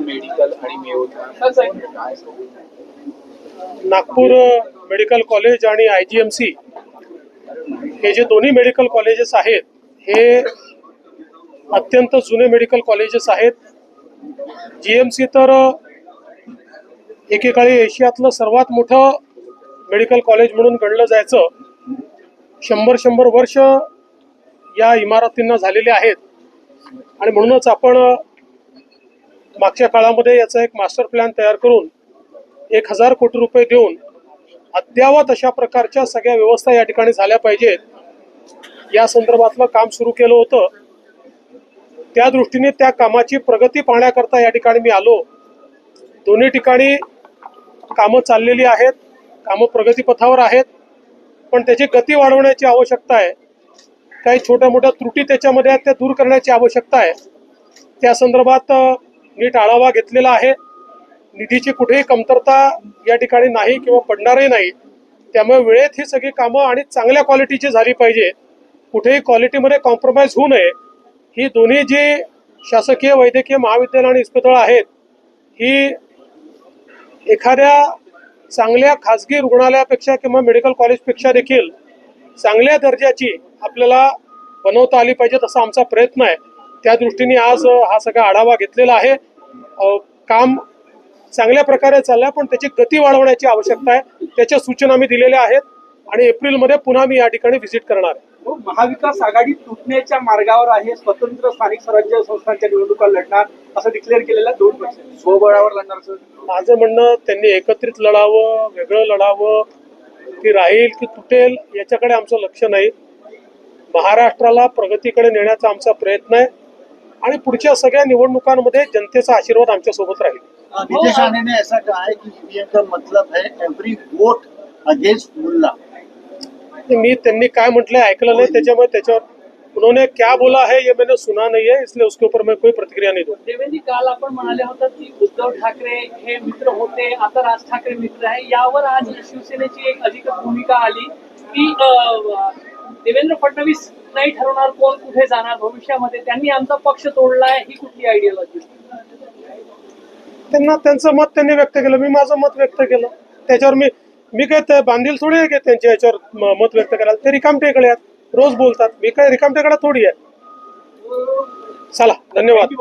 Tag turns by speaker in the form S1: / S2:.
S1: Medical आणि
S2: Nagpur medical college आणि I G M C हे जे दोन्ही मेडिकल कॉलेजेस आहेत हे अत्यंत जुने मेडिकल कॉलेजेस आहेत. जी एम सी तर एकेकाळी एशियातलं सर्वात मोठं मेडिकल कॉलेज म्हणून गणलं जायचं. शंभर शंभर वर्ष या इमारतींना झालेले आहेत. आणि म्हणूनच आपण मागच्या काळामध्ये याचा एक मास्टर प्लॅन तयार करून एक हजार कोटी रुपये देऊन अद्यावत अशा प्रकारच्या सगळ्या व्यवस्था या ठिकाणी झाल्या पाहिजेत. या संदर्भातलं काम सुरू केलं होतं. त्या दृष्टीने त्या कामाची प्रगती पाहण्याकरता या ठिकाणी मी आलो. दोन्ही ठिकाणी कामं चाललेली आहेत. कामं प्रगतीपथावर आहेत. पण त्याची गती वाढवण्याची आवश्यकता आहे. काही छोट्या मोठ्या त्रुटी त्याच्यामध्ये आहेत त्या दूर करण्याची आवश्यकता आहे. त्या संदर्भात नीट आढावा घेतलेला आहे. निधीची कुठेही कमतरता या ठिकाणी नाही किंवा पडणारही नाही. त्यामुळे वेळेत ही सगळी कामं आणि चांगल्या क्वालिटीची झाली पाहिजे. कुठेही क्वालिटीमध्ये कॉम्प्रोमाइज होऊ नये. ही दोन्ही जी शासकीय वैद्यकीय महाविद्यालय आणि इस्पितळं आहेत ही एखाद्या चांगल्या खाजगी रुग्णालयापेक्षा किंवा मेडिकल कॉलेजपेक्षा देखील चांगल्या दर्जाची आपल्याला बनवता आली पाहिजे तसा आमचा प्रयत्न आहे. त्या दृष्टीने आज हा सगळा आढावा घेतलेला आहे. काम चांगल्या प्रकारे चाललंय पण त्याची गती वाढवण्याची आवश्यकता आहे. त्याच्या सूचना मी दिलेल्या आहेत आणि एप्रिलमध्ये पुन्हा मी या ठिकाणी व्हिजिट करणार आहे.
S3: हो, महाविकास आघाडी तुटण्याच्या मार्गावर आहे स्वतंत्र स्थानिक स्वराज्य संस्थांच्या निवडणुका लढणार असं डिक्लेअर केलेल्या दोन पक्ष. स्वबळावर लढणार असं
S2: माझं म्हणणं त्यांनी एकत्रित लढावं वेगळं लढावं की राहील की तुटेल याच्याकडे आमचं लक्ष नाही. महाराष्ट्राला प्रगतीकडे नेण्याचा आमचा प्रयत्न आहे. आणि पुढच्या सगळ्या निवडणुकांमध्ये जनतेचा आशीर्वाद आमच्यासोबत राहील.
S4: नीतीश राणे ने ऐसा कहा है कि ईवीएम का मतलब है एवरी वोट अगेंस्ट मुल्ला.
S2: मी त्यांनी काय म्हटलंय ऐकलं नाही त्याच्यामुळे त्याच्यावर उन्होंने क्या बोला है ये मैंने सुना नहीं है इसलिए उसके ऊपर मैं कोई प्रतिक्रिया नहीं दूंगा.
S5: देवेंद्र काल आपण म्हणाले होतात की उद्धव ठाकरे हे मित्र होते आता राज ठाकरे मित्र आहे. यावर आज शिवसेनेची एक अधिक भूमिका आली की देवेंद्र फडणवीस नाही ठरवणार कोण कुठे जाणार भविष्यामध्ये. त्यांनी आमचा पक्ष तोडलाय ही कुठली आयडियोलॉजी
S2: त्यांना त्यांचं मत त्यांनी व्यक्त केलं. मी माझं मत व्यक्त केलं. त्याच्यावर मी मी काय बांधील थोडी आहे की त्यांच्या याच्यावर मत व्यक्त करायला? ते रिकामटेकडे आहेत. रोज बोलतात. मी काय रिकामटेकडे थोडी आहे. चला धन्यवाद.